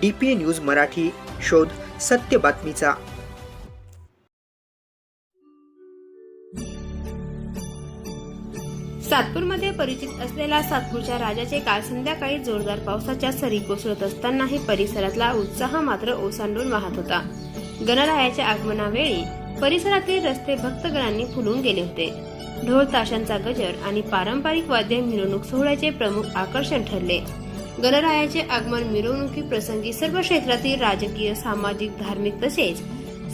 D P news Marathi शोध सत्य बातमीचा. सातपूरमध्ये परिचित असलेल्या सातपूरच्या राजाचे काल संध्याकाळी जोरदार पावसाच्या सरी कोसळत असतानाही परिसरातला उत्साह मात्र ओसांडून वाहत होता. गणरायाच्या आगमनावेळी परिसरातील रस्ते भक्तगणांनी फुलून गेले होते. ढोल ताशांचा गजर आणि पारंपरिक वाद्य मिरवणूक सोहळ्याचे प्रमुख आकर्षण ठरले. गणरायाचे आगमन मिरवणुकी प्रसंगी सर्व क्षेत्रातील राजकीय सामाजिक धार्मिक तसेच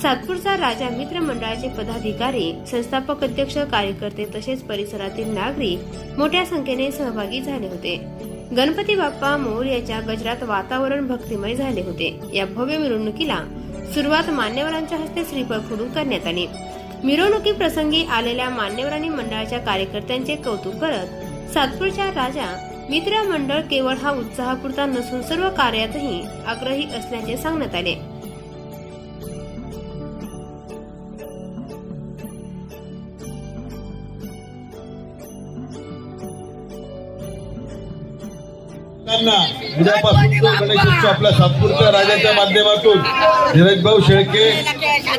सातपूरचा राजा मित्र मंडळाचे पदाधिकारी संस्थापक अध्यक्ष कार्यकर्ते तसेच परिसरातील नागरिक मोठ्या संख्येने सहभागी झाले होते. गणपती बाप्पा मोरयाच्या गजरात वातावरण भक्तिमय झाले होते. या भव्य मिरवणुकीला सुरुवात मान्यवरांच्या हस्ते श्रीफळ फुडून करण्यात आली. मिरवणुकी प्रसंगी आलेल्या मान्यवरांनी मंडळाच्या कार्यकर्त्यांचे कौतुक करत सातपूरच्या राजा मित्र मंडळ केवळ हा उत्साहापुरता नसून सर्व कार्यातही आग्रही असल्याचे सांगण्यात आले. त्यांना उद्यापासून जो गणेशोत्सव आपल्या सातपूरच्या राजाच्या माध्यमातून धीरजभाऊ शेळके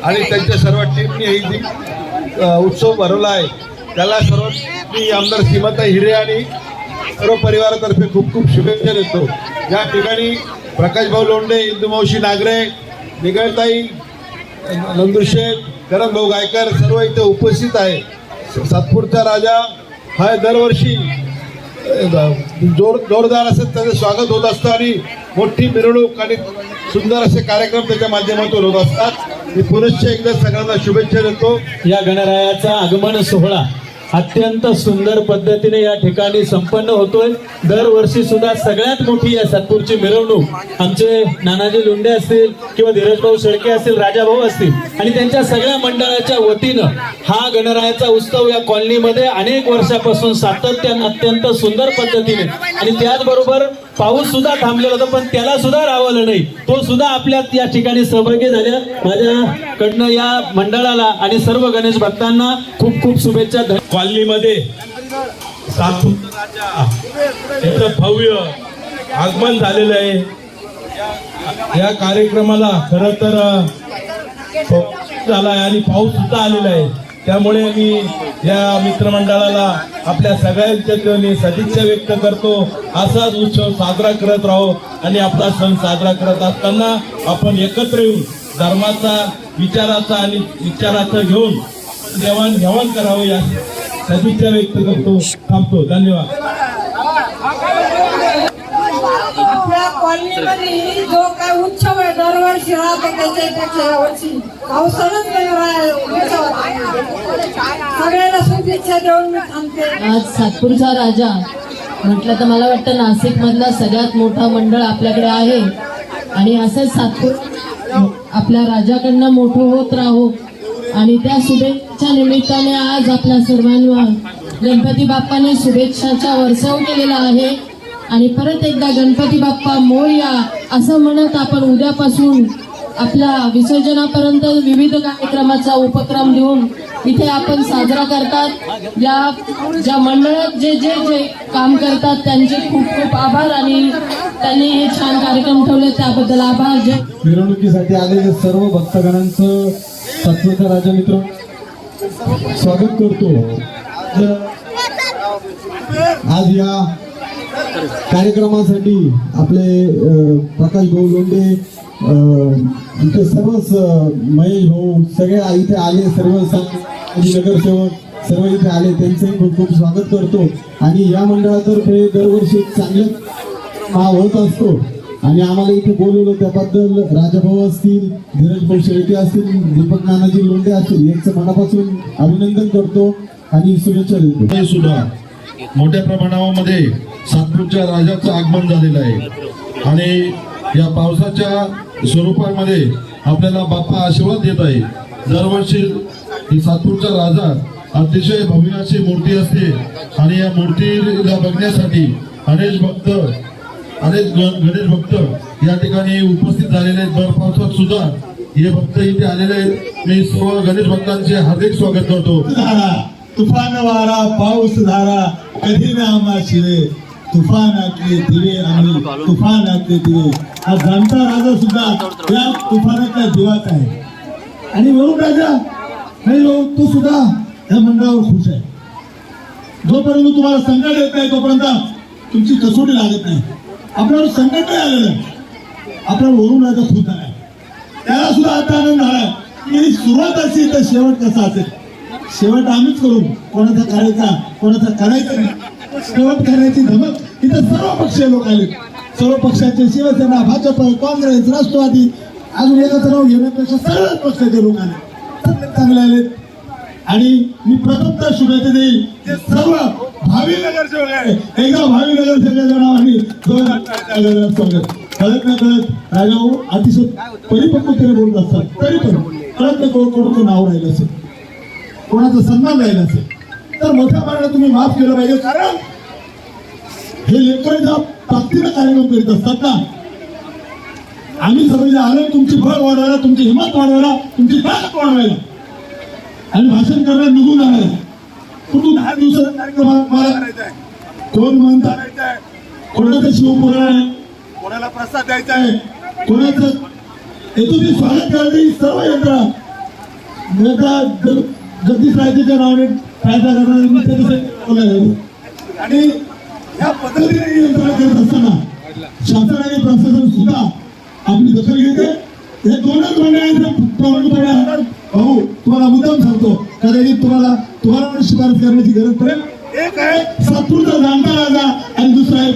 आणि त्यांच्या सर्व टीमने ही जी उत्सव भरवला आहे. त्याला सर्व आमदार सीमाता हिरे आणि सर्व परिवारातर्फे खूप खूप शुभेच्छा देतो. या ठिकाणी प्रकाशभाऊ लोंढे इंदुमावशी नागरे निगळताई नंदुरशेठ करण भाऊ गायकर सर्व इथे उपस्थित आहे. सातपूरचा राजा हा दरवर्षी जोर जोरदार असं त्याचं स्वागत होत असतं आणि मोठी मिरवणूक आणि सुंदर असे कार्यक्रम त्याच्या माध्यमातून होत असतात. मी पुनश्च एकदा सगळ्यांना शुभेच्छा देतो. या गणरायाचा आगमन सोहळा. अत्यंत सुंदर पद्धतीने या ठिकाणी संपन्न होतोय. दरवर्षी सुद्धा सगळ्यात मोठी या सातपूरची मिरवणूक आमचे नानाजी लुंडे असतील किंवा धीरजभाऊ शेळके असतील राजाभाऊ असतील आणि त्यांच्या सगळ्या मंडळाच्या वतीनं हा गणरायाचा उत्सव या कॉलनीमध्ये अनेक वर्षापासून सातत्यानं अत्यंत सुंदर पद्धतीने आणि त्याचबरोबर पाऊस सुद्धा थांबलेला होता पण त्याला सुद्धा रावलं नाही. तो सुद्धा आपल्या या ठिकाणी सहभागी झाल्या. माझ्याकडनं या मंडळाला आणि सर्व गणेश भक्तांना खूप खूप शुभेच्छा. कॉलनीमध्ये सातपूर भव्य आगमन झालेलं आहे. या कार्यक्रमाला खर तर झाला आहे आणि पाऊस सुद्धा आलेला आहे. त्यामुळे मी या मित्रमंडळाला आपल्या सगळ्यांच्या ठिकाणी सदिच्छा व्यक्त करतो. असाच उत्सव साजरा करत राहो आणि आपला सण साजरा करत असताना आपण एकत्र येऊन धर्माचा विचाराचा आणि विचाराचं घेऊन देवाणघेवाण करावं या सदिच्छा व्यक्त करतो. थांबतो. धन्यवाद. आपल्या कॉलनीमध्ये जो काय उत्सव आहे दरवर्षी राहतो त्याच्यापेक्षा यावर्षी पावसाळ्यात सगळ्यांना शुभेच्छा देऊन मी थांबते. आज सातपूरचा राजा. म्हटलं तर मला वाटतं नाशिक मधला सगळ्यात मोठा मंडळ आपल्याकडे आहे. आणि असंच सातपूर आपल्या राजाकडनं मोठं होत राहो. आणि त्या शुभेच्छा निमित्ताने आज आपल्या सर्वांवर गणपती बाप्पाने शुभेच्छाचा वर्षाव केलेला आहे. आणि परत एकदा गणपती बाप्पा मोर्या असं म्हणत आपण उद्यापासून आपल्या विसर्जनापर्यंत विविध कार्यक्रमाचा उपक्रम देऊन इथे आपण साजरा करतात. या ज्या मंडळात जे जे जे काम करतात त्यांचे खूप खूप आभार आणि त्यांनी हे छान कार्यक्रम ठेवले त्याबद्दल आभार. जे मिरवणुकीसाठी आलेले सर्व भक्तगणांचं सातपूरचा राजा मित्र स्वागत करतो. आज या कार्यक्रमासाठी आपले प्रकाश भाऊ लोंडे इथे आमचे सर्वच महेश भाऊ सगळे इथे आले सर्व नगरसेवक सर्व इथे आले त्यांचंही खूप खूप स्वागत करतो. आणि या मंडळातर्फे दरवर्षी एक चांगलं हा होत असतो. आणि आम्हाला इथे बोलवलं त्याबद्दल राजाभाऊ असतील धीरज भाऊ शेळके असतील दीपक नानाजी लोंढे असतील यांचं मनापासून अभिनंदन करतो आणि शुभेच्छा देतो. सुद्धा मोठ्या प्रमाणामध्ये सातपूरच्या राजाचं आगमन झालेलं आहे. आणि या पावसाच्या स्वरूपामध्ये आपल्याला बाप्पा आशीर्वाद देत आहे. दरवर्षी ही सातपूरचा राजा अतिशय भव्य अशी मूर्ती असते. आणि या मूर्तीला बघण्यासाठी अनेक भक्त अनेक गणेश भक्त या ठिकाणी उपस्थित झालेले आहेत. भर पावसात सुद्धा हे भक्त इथे आलेले आहेत. मी सर्व गणेश भक्तांचे हार्दिक स्वागत करतो. तुफान वारा पाऊस धारा कधी ना तुफानातले दिवे आणि तुफानातले दिवे. हा जाणता राजा सुद्धा या तुफानातल्या दिवात आहे. आणि वरुण राजा नाही भाऊ तू सुद्धा या मंडळावर खुश आहे. जोपर्यंत तुम्हाला संकट येत नाही तोपर्यंत तुमची कसोटी लागत नाही. आपल्यावर संकट नाही आलेलं. आपल्यावर वरून राजा खुश आहे. त्याला सुद्धा आता आनंद झालाय की सुरुवात असेल तर शेवट कसा असेल? शेवट आम्हीच करू. कोणाचा करायचा कोणाचा करायचा नाही. शेवट करण्याची धमक. इथं सर्व पक्षीय लोक आले. सर्व पक्षाचे शिवसेना भाजप काँग्रेस राष्ट्रवादी अजून एकाचं नाव घेण्यापेक्षा सर्वच पक्षाचे लोक आले. सगळे चांगले आले आणि मी प्रथम शुभेच्छा देईल ते सर्व भावी नगरसेवक आहे एकदा भावी नगर नावाने दोन स्वागत कळत नाही कळत. राजाभाऊ अतिशय परिपक्वतेने बोलत असतात. तरी पण कळत नाही कोण कोणाचं नाव राहिलं असेल. कोणाचा सन्मान राहिला असेल. तर मोठ्या प्रमाणात तुम्ही माफ केलं पाहिजे कारण हे लेकर ताकदीनं कार्यक्रम करीत असतात ना. आम्ही सगळे जे आलो तुमची बळ वाढवायला तुमची हिंमत वाढवायला तुमची ताकद वाढवायला. आणि भाषण करण्यात निघून आहे. परंतु दहा दिवसाचा कार्यक्रम मला करायचा आहे. कोण म्हणता कोणाचं शिवपुराण आहे? कोणाला प्रसाद द्यायचा आहे? कोणाचं? हेतूने स्वागत करण्याची ही सर्व यंत्रणा. नेता जगदीश राजेच्या नावाने कायदा करणारे मी आणि या पद्धतीने ही यंत्रणा करत असताना शासन आणि प्रशासन सुद्धा आपली दखल घेते हे दोनच मंडळांचं प्रमाणपणे आहे. भाऊ तुम्हाला मुद्दाम सांगतो कदाचित तुम्हाला तुम्हाला शिफारस करण्याची गरज पडेल. एक आहे सातपूरचा जाणता राजा आणि दुसरा आहे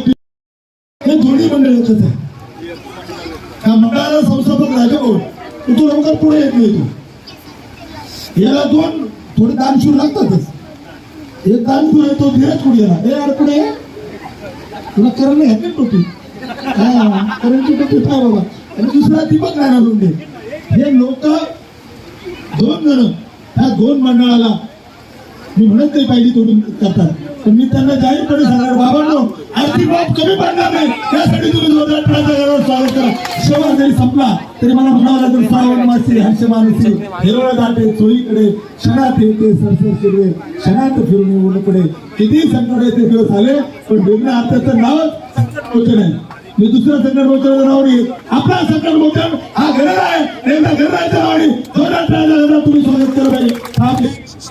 हे दोन्ही मंडळ एकच आहे. त्या मंडळाला संस्थापक राजा कोण? तो लवकर पुढे येत नाही तो. याला दोन थोडे दानशूर लागतातच. एक दानशूर आहे तो धीरज पुढे येणार हे यार तुला करण ह्याची टोपी? हा करणची टोपी फार बाबा. आणि दुसरा दीपक राहणार लोंढे हे लोक दोन जण ह्या दोन मंडळाला मी म्हणत नाही पाहिजे तोडून करतात. पण मी त्यांना जाहीरपणे सांगणार बाबांनो आर्थिक बाब कमी पडणार नाही. त्यासाठी तुम्ही जोरदार टाळ्या वाजवून स्वागत करा. शेवट जरी संपला तरी मला म्हणावं लागेल सावण मासे हर्ष मानसी हिरवळ दाटे चोळीकडे क्षणात येते सरसर शिरवे. क्षणात फिरून येऊन पुढे. किती संकट येते दिवस आले पण वेगळ्या अर्थाचं नाव संकट मोठं नाही मी दुसरं संकट मोठं नाव नाही आपला संकट मोचन हा घरं आहे. एकदा घराच्या नावाने जोरदार टाळ्या तुम्ही स्वागत केलं पाहिजे.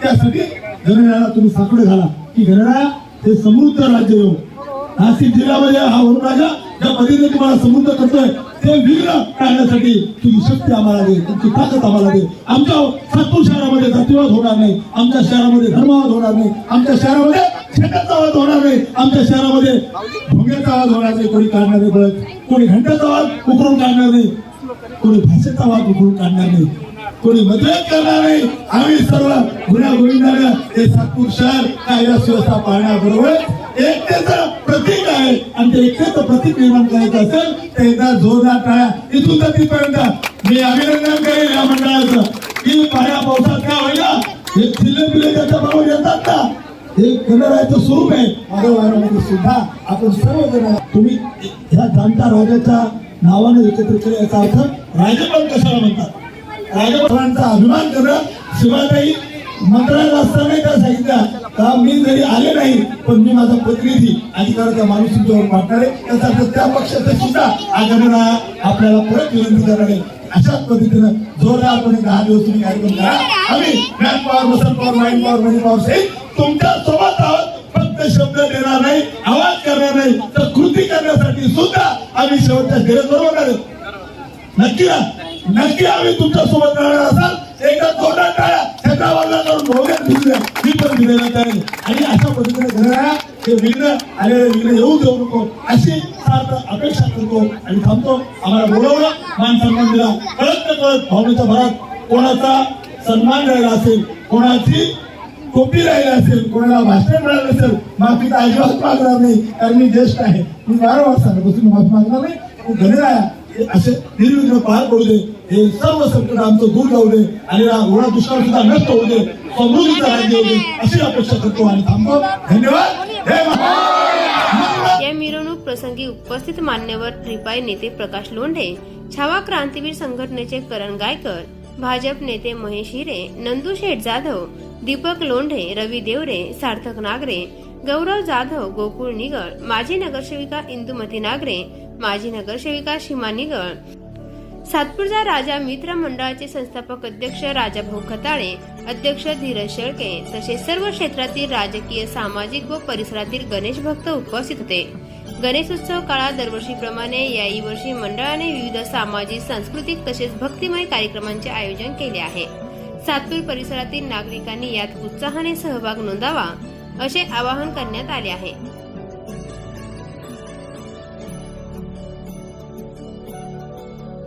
त्यासाठी गणरायाला तुम्ही साकडे घाला. की गणराया हे समृद्ध राज्य येऊ नाशिक जिल्ह्यामध्ये हा वरुण राजा ज्या पद्धतीने तुम्हाला समृद्ध करतोय ते विघ्न टाळण्यासाठी तुझी शक्ती आम्हाला दे तुमची ताकद आम्हाला दे. आमच्या सातपूर शहरामध्ये जातीवाद होणार नाही आमच्या शहरामध्ये धर्मवाद होणार नाही आमच्या शहरामध्ये छेटाचा वाद होणार नाही आमच्या शहरामध्ये भोंग्याचा आवाज होणार नाही कोणी काढणार नाही कोणी घंट्याचा आवाज उकरून काढणार नाही कोणी भाषेचा वाद उकरून काढणार नाही. कोणी मदत करणार नाही आम्ही सर्व गुन्हा गोविंदानं हे सातपूर शहर कायदा सुव्यवस्था पाहण्याबरोबर एकतेचं प्रतीक आहे. आणि ते एकतेचं प्रतीक निर्माण करायचं असेल तर एकदा जोरदार टाळ्या इथून तर तिथपर्यंत. मी अभिनंदन करेल या मंडळाचं. की पाण्या पावसात काय होईना? हे चिल्ले पिल्ले त्याच्या बरोबर येतात ना हे गणरायाचं स्वरूप आहे. वारंवारामध्ये सुद्धा आपण सर्वजण तुम्ही ह्या जाणता राजाच्या नावाने एकत्र केले याचा अर्थ राजपण कशाला म्हणतात? राजभवनांचा अभिमान करणं शिवाताई मंत्रालयात असताना त्या सांगितल्या का मी जरी आले नाही पण मी माझा प्रतिनिधी अधिकाराचा माणूस तुमच्यावर वाटणार आहे. त्यासाठी त्या पक्षाचं सुद्धा आगमना आपल्याला परत विनंती करणार आहे. अशाच पद्धतीनं जोरदारपणे दहा दिवस तुम्ही कार्यक्रम करा. आम्ही man power muscle power mind power money power सहित तुमच्यासोबत आहोत. फक्त शब्द देणार नाही आवाज करणार नाही तर कृती करण्यासाठी सुद्धा आम्ही शेवटच्या गरज बरोबर नक्की ना? नक्की आम्ही तुमच्यासोबत राहणार असाल. एकदा तोंडात टाळ्या त्याचा वाजला करून भोग्यात भिजल्या मी पण दिलेला तयार आणि अशा पद्धतीने घडणाऱ्या हे विघ्न आलेले विघ्न येऊ देऊ नको. अशी सार्थ अपेक्षा करतो आणि थांबतो. आम्हाला बोलवलं. मान सन्मान दिला. कळत न कळत भावनेच्या भरात कोणाचा सन्मान राहिला असेल कोणाची टोपी राहिली असेल कोणाला भाषण मिळालं असेल माफी तर अजिबात मागणार नाही. कारण मी ज्येष्ठ आहे. मी वारंवार सांगत तुम्ही माफी मागणार नाही. घरी गणराया असे निर्विघ्न पार पडू दे. हे सर्व संकट आमचं दूर जाऊ दे आणि ना दुष्काळ सुद्धा नष्ट होऊ दे समृद्धीचं राज्य होऊ दे अशी अपेक्षा करतो आणि थांबतो. धन्यवाद. जय या मिरवणूक प्रसंगी उपस्थित मान्यवर रिपाई नेते प्रकाश लोंढे छावा क्रांतीवीर संघटनेचे करण गायकर भाजप नेते महेश हिरे नंदू शेठ जाधव दीपक लोंढे रवी देवरे सार्थक नागरे गौरव जाधव गोकुळ निगळ माजी नगरसेविका इंदुमती नागरे माजी नगरसेविका शिमा निगळ सातपूरचा राजा मित्र मंडळाचे संस्थापक अध्यक्ष राजाभाऊ खताळे अध्यक्ष धीरज शेळके तसेच सर्व क्षेत्रातील राजकीय सामाजिक व परिसरातील गणेश भक्त उपस्थित होते. गणेशोत्सव काळात दरवर्षीप्रमाणे याही वर्षी मंडळाने विविध सामाजिक सांस्कृतिक तसेच भक्तिमय कार्यक्रमांचे आयोजन केले आहे. सातपूर परिसरातील नागरिकांनी यात उत्साहाने सहभाग नोंदावा असे आवाहन करण्यात आले आहे.